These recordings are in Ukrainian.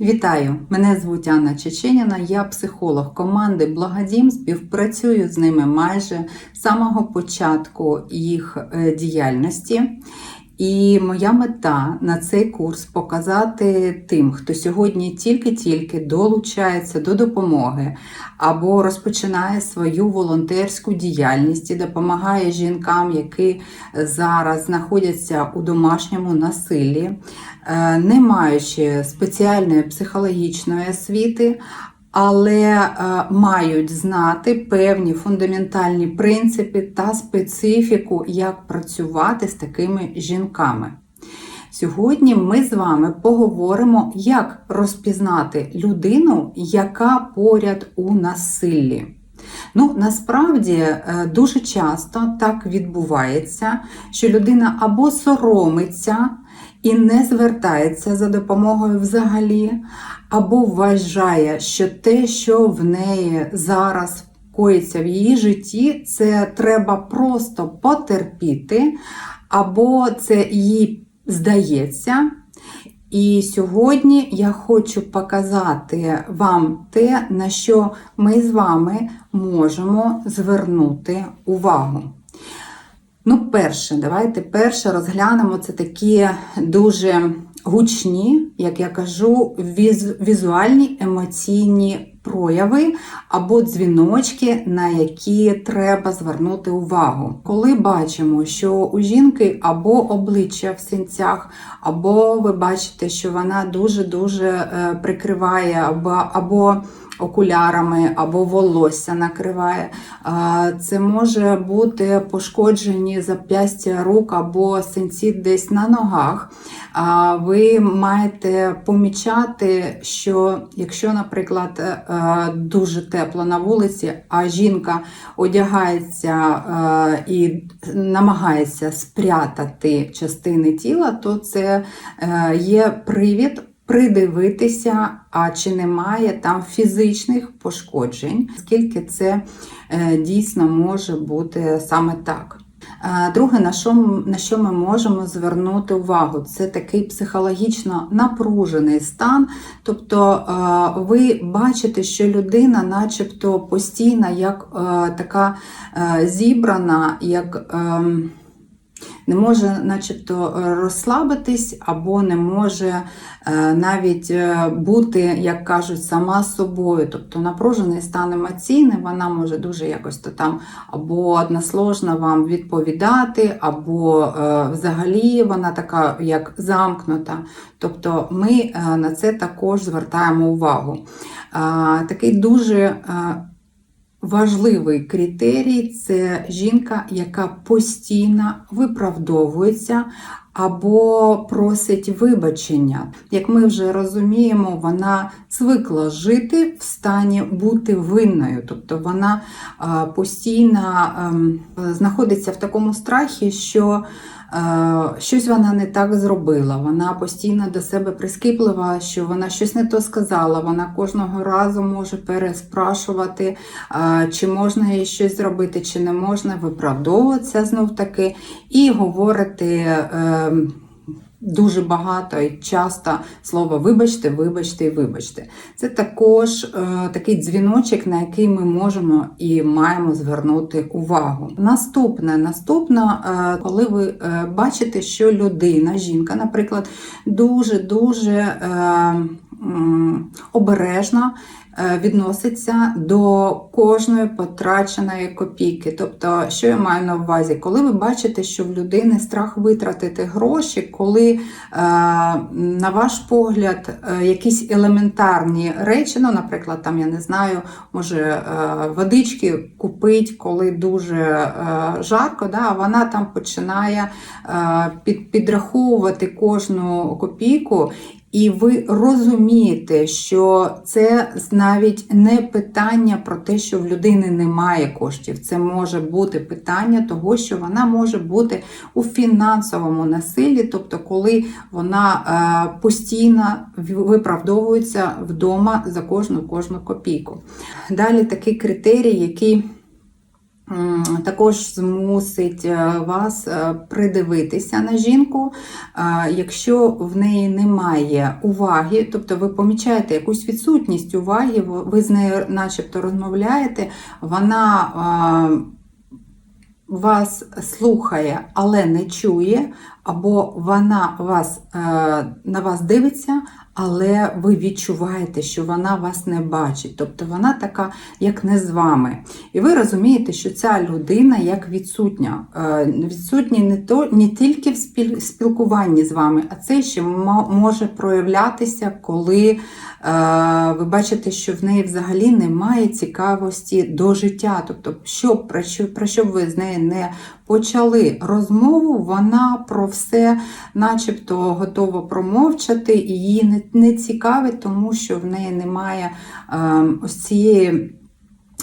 Вітаю! Мене звуть Анна Чеченіна, я психолог команди Благодім. Співпрацюю з ними майже з самого початку їх е, діяльності. І моя мета на цей курс показати тим, хто сьогодні тільки-тільки долучається до допомоги або розпочинає свою волонтерську діяльність і допомагає жінкам, які зараз знаходяться у домашньому насиллі, е, не маючи спеціальної психологічної освіти. Але е, мають знати певні фундаментальні принципи та специфіку, як працювати з такими жінками. Сьогодні ми з вами поговоримо, як розпізнати людину, яка поряд у насиллі. Ну, насправді е, дуже часто так відбувається, що людина або соромиться і не звертається за допомогою взагалі, або вважає, що те, що в неї зараз коїться в її житті, це треба просто потерпіти, або це їй здається. І сьогодні я хочу показати вам те, на що ми з вами можемо звернути увагу. Ну, перше, давайте перше розглянемо це такі дуже гучні, як я кажу, візуальні емоційні прояви або дзвіночки, на які треба звернути увагу. Коли бачимо, що у жінки або обличчя в синцях, або ви бачите, що вона дуже-дуже прикриває, або, або окулярами або волосся накриває. Це може бути пошкоджені зап'ястя рук або синці десь на ногах. Ви маєте помічати, що якщо, наприклад, е, дуже тепло на вулиці, а жінка одягається е, і намагається спрятати частини тіла, то це е, є привід придивитися, а чи немає там фізичних пошкоджень, скільки це е, дійсно може бути саме так. Е, друге, на що, на що ми можемо звернути увагу, це такий психологічно напружений стан. Тобто е, ви бачите, що людина, начебто постійно, як така зібрана, як ем, не може, начебто, розслабитись, або не може е, навіть е, бути, як кажуть, сама собою. Тобто напружений стан емоційний, вона може дуже якось то там або односложно вам відповідати, або е, взагалі вона така як замкнута. Тобто ми на це також звертаємо увагу. Такий дуже Важливий критерій це жінка, яка постійно виправдовується або просить вибачення. Як ми вже розуміємо, вона звикла жити в стані бути винною, тобто вона постійно ем, знаходиться в такому страхі, що щось вона не так зробила, вона постійно до себе прискіплива, що вона щось не то сказала. Вона кожного разу може переспрашувати, е, чи можна їй щось зробити, чи не можна, виправдовуватися знов таки і говорити. Дуже багато і часто слово вибачте, вибачте і вибачте. Це також е, такий дзвіночок, на який ми можемо і маємо звернути увагу. Наступне, наступне, е, коли ви е, бачите, що людина, жінка, наприклад, дуже-дуже е, обережна Е, відноситься до кожної потраченої копійки. Тобто, що я маю на увазі, коли ви бачите, що в людини страх витратити гроші, коли, е, на ваш погляд, е, якісь елементарні речі, ну, наприклад, там, я не знаю, може водички купить, коли дуже жарко, да, вона там починає підраховувати кожну копійку. І ви розумієте, що це навіть не питання про те, що в людини немає коштів. Це може бути питання того, що вона може бути у фінансовому насиллі, тобто, коли вона е, постійно виправдовується вдома за кожну кожну копійку. Далі такий критерій, який також змусить е, вас е, придивитися на жінку, Е, якщо в неї немає уваги, тобто ви помічаєте якусь відсутність уваги, ви- з нею начебто розмовляєте, вона вас слухає, але не чує, або вона вас, на вас дивиться, але ви відчуваєте, що вона вас не бачить. Тобто вона така, як не з вами. І ви розумієте, що ця людина як відсутня. Е, Відсутня не, то, не тільки в спілкуванні з вами, а це ще може проявлятися, коли е, ви бачите, що в неї взагалі немає цікавості до життя. Тобто, що, про, що, б ви з нею не почали розмову, вона про все начебто готова промовчати, її не, не цікавить, тому що в неї немає е, ось цієї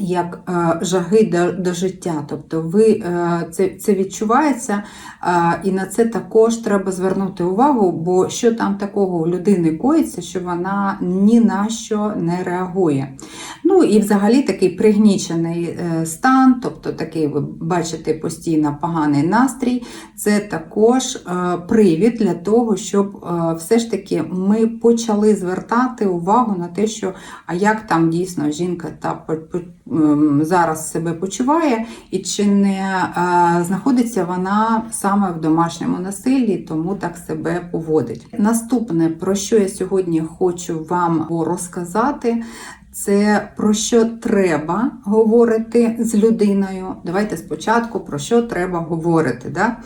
як е, жаги до, до життя. Тобто ви, е, це, це відчувається, е, і на це також треба звернути увагу, бо що там такого у людини коїться, що вона ні на що не реагує. Ну і взагалі такий пригнічений е, стан, тобто такий, ви бачите, постійно поганий настрій, це також е, привід для того, щоб е, все ж таки ми почали звертати увагу на те, що а як там дійсно жінка та ем, зараз себе почуває, і чи не знаходиться вона саме в домашньому насиллі, тому так себе поводить. Наступне, про що я сьогодні хочу вам розказати. Це про що треба говорити з людиною. Давайте спочатку про що треба говорити. Да?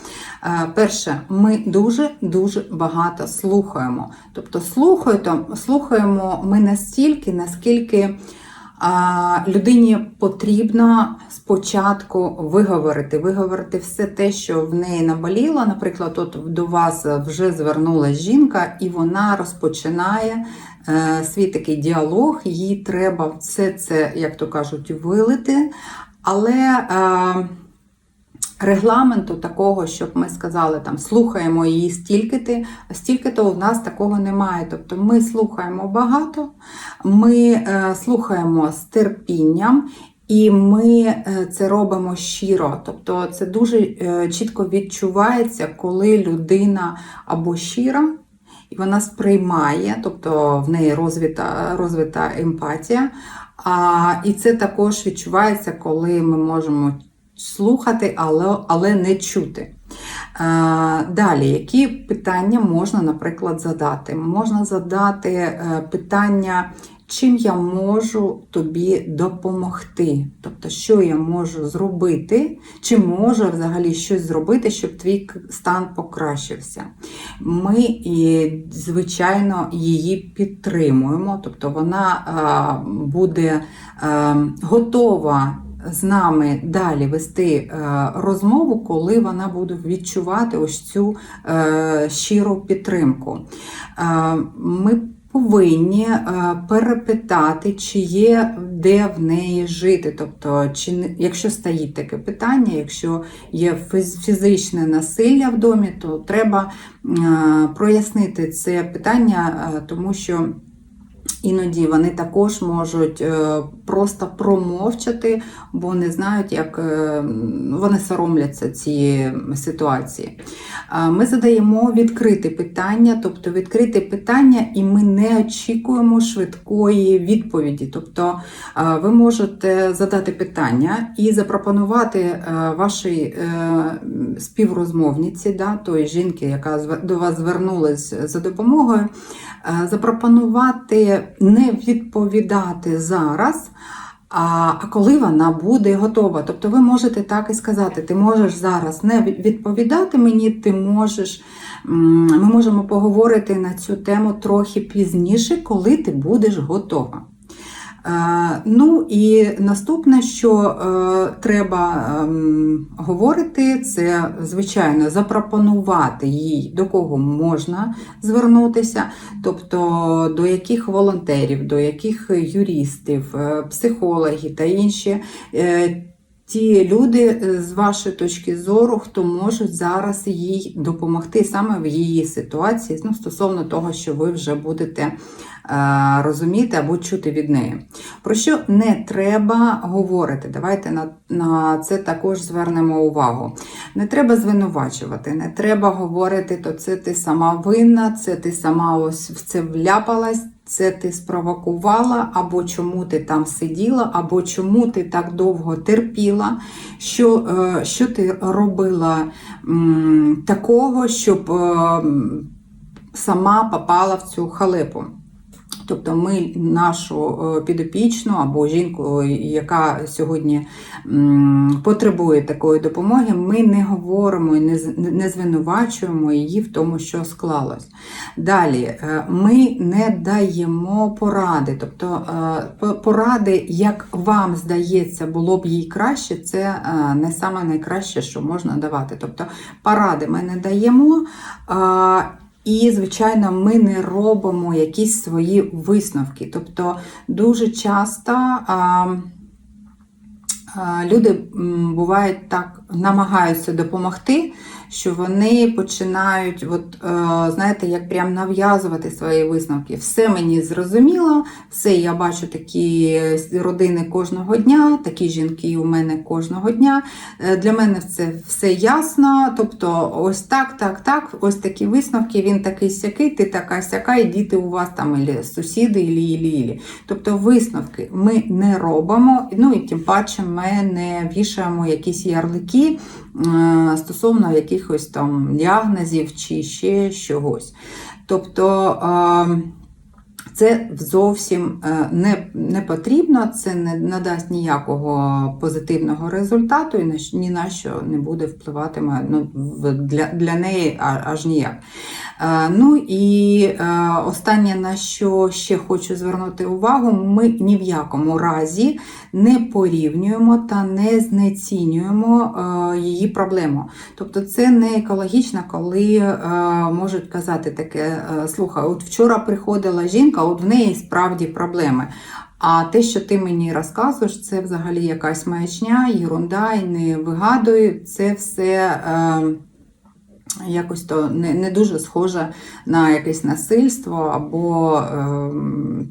Е, Перше, ми дуже-дуже багато слухаємо. Тобто слухаємо, ми настільки, наскільки людині потрібно спочатку виговорити, виговорити все те, що в неї наболіло. Наприклад, от до вас вже звернулася жінка, і вона розпочинає свій такий діалог. Їй треба все це, як то кажуть, вилити. Але е, регламенту такого, щоб ми сказали, там слухаємо її стільки-то, стільки-то у нас такого немає. Тобто ми слухаємо багато, ми е, слухаємо з терпінням. І ми е, це робимо щиро, тобто це дуже е, чітко відчувається, коли людина або щира, і вона сприймає, тобто в неї розвита, розвита емпатія. А, і це також відчувається, коли ми можемо слухати, але, але не чути. Далі, які питання можна, наприклад, задати? Можна задати е, питання, чим я можу тобі допомогти? Тобто, що я можу зробити, чи можу взагалі щось зробити, щоб твій стан покращився. Ми, звичайно, її підтримуємо, тобто вона буде готова з нами далі вести розмову, коли вона буде відчувати ось цю е, щиру підтримку. Ми повинні е, перепитати, чи є де в неї жити. Тобто, чи якщо стоїть таке питання, якщо є фіз- фізичне насилля в домі, то треба е, прояснити це питання, е, тому що. Іноді вони також можуть е, просто промовчати, бо не знають, як е, вони соромляться цієї ситуації. Ми задаємо відкрите питання, тобто відкрите питання, і ми не очікуємо швидкої відповіді. Тобто ви можете задати питання і запропонувати е, вашій співрозмовниці, да, тої жінки, яка до вас звернулася за допомогою, запропонувати не відповідати зараз. А, коли вона буде готова, тобто ви можете так і сказати: ти можеш зараз не відповідати мені, ти можеш, ми можемо поговорити на цю тему трохи пізніше, коли ти будеш готова. Е, Ну і наступне, що е, треба ем, говорити, це звичайно запропонувати їй, до кого можна звернутися, тобто до яких волонтерів, до яких юристів, е, психологів та інші. Ті люди е, з вашої точки зору, хто можуть зараз їй допомогти саме в її ситуації, ну, стосовно того, що ви вже будете е, розуміти або чути від неї. Про що не треба говорити? Давайте на, на це також звернемо увагу. Не треба звинувачувати, не треба говорити, то це ти сама винна, це ти сама ось в це вляпалась. Це ти спровокувала, або чому ти там сиділа, або чому ти так довго терпіла, що, е, що ти робила такого, щоб е, сама попала в цю халепу. Тобто ми нашу е, підопічну або жінку, яка сьогодні потребує такої допомоги, ми не говоримо і не, звинувачуємо її в тому, що склалось. Далі, е, ми не даємо поради. Тобто е, поради, як вам здається, було б їй краще, це е, не саме найкраще, що можна давати. Тобто поради ми не даємо. І, звичайно, ми не робимо якісь свої висновки. Тобто, дуже часто а, а, люди бувають так, намагаються допомогти, що вони починають, от, е, знаєте, як прям нав'язувати свої висновки. Все мені зрозуміло, все я бачу такі родини кожного дня, такі жінки у мене кожного дня. Е, Для мене це все ясно. Тобто, ось так, так, так, ось такі висновки, він такий сякий, ти така сяка, і діти у вас там ілі сусіди, ілі, ілі, ілі. Тобто висновки ми не робимо, ну і тим паче ми не вішаємо якісь ярлики е, стосовно якихось там діагнозів чи ще чогось. Тобто. Це зовсім е, не, не потрібно, це не надасть ніякого позитивного результату і ні на що не буде впливатиме ну, для, для неї аж ніяк. Е, Ну і е, останнє, на що ще хочу звернути увагу, ми ні в якому разі не порівнюємо та не знецінюємо її проблему. Тобто це не екологічно, коли можуть казати таке: слухай, от вчора приходила жінка, от в неї справді проблеми. А те, що ти мені розказуєш, це взагалі якась маячня, ерунда, і не вигадуй, це все. Е, Якось то не, не дуже схоже на якесь насильство або е,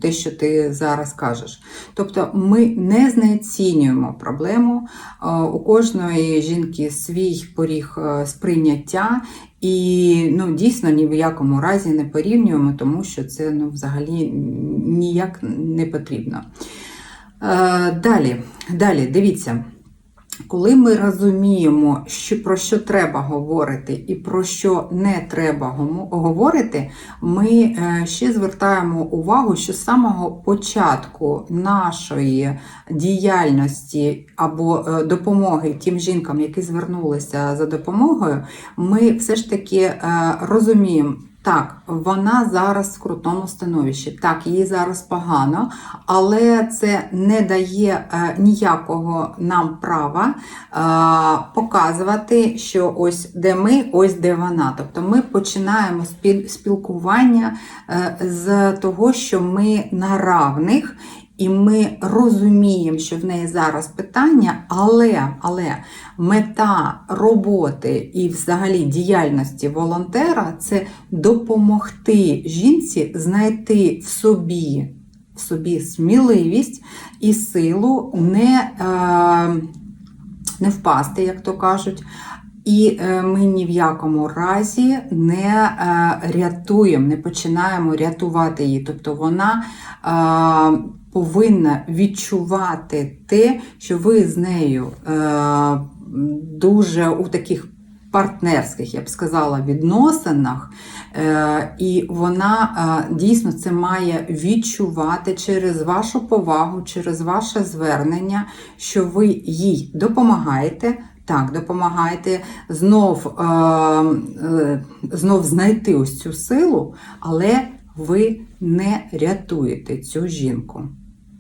те, що ти зараз кажеш. Тобто ми не знецінюємо проблему. Е, у кожної жінки свій поріг е, сприйняття, і ну, дійсно ні в якому разі не порівнюємо, тому що це ну, взагалі ніяк не потрібно. Е, далі, далі, дивіться. Коли ми розуміємо, що, про що треба говорити і про що не треба говорити, ми е, ще звертаємо увагу, що з самого початку нашої діяльності або е, допомоги тим жінкам, які звернулися за допомогою, ми все ж таки е, розуміємо. Так, вона зараз в крутому становищі. Так, їй зараз погано, але це не дає е, ніякого нам права е, показувати, що ось де ми, ось де вона. Тобто ми починаємо спіл- спілкування е, з того, що ми на равних. І ми розуміємо, що в неї зараз питання, але, але мета роботи і взагалі діяльності волонтера це допомогти жінці знайти в собі, в собі сміливість і силу не, е, не впасти, як то кажуть. І е, ми ні в якому разі не е, рятуємо, не починаємо рятувати її. Тобто вона е, повинна відчувати те, що ви з нею е, дуже у таких партнерських, я б сказала, відносинах, е, і вона е, дійсно це має відчувати через вашу повагу, через ваше звернення, що ви їй допомагаєте. Так, допомагаєте знов, е, е, знов знайти ось цю силу, але ви не рятуєте цю жінку.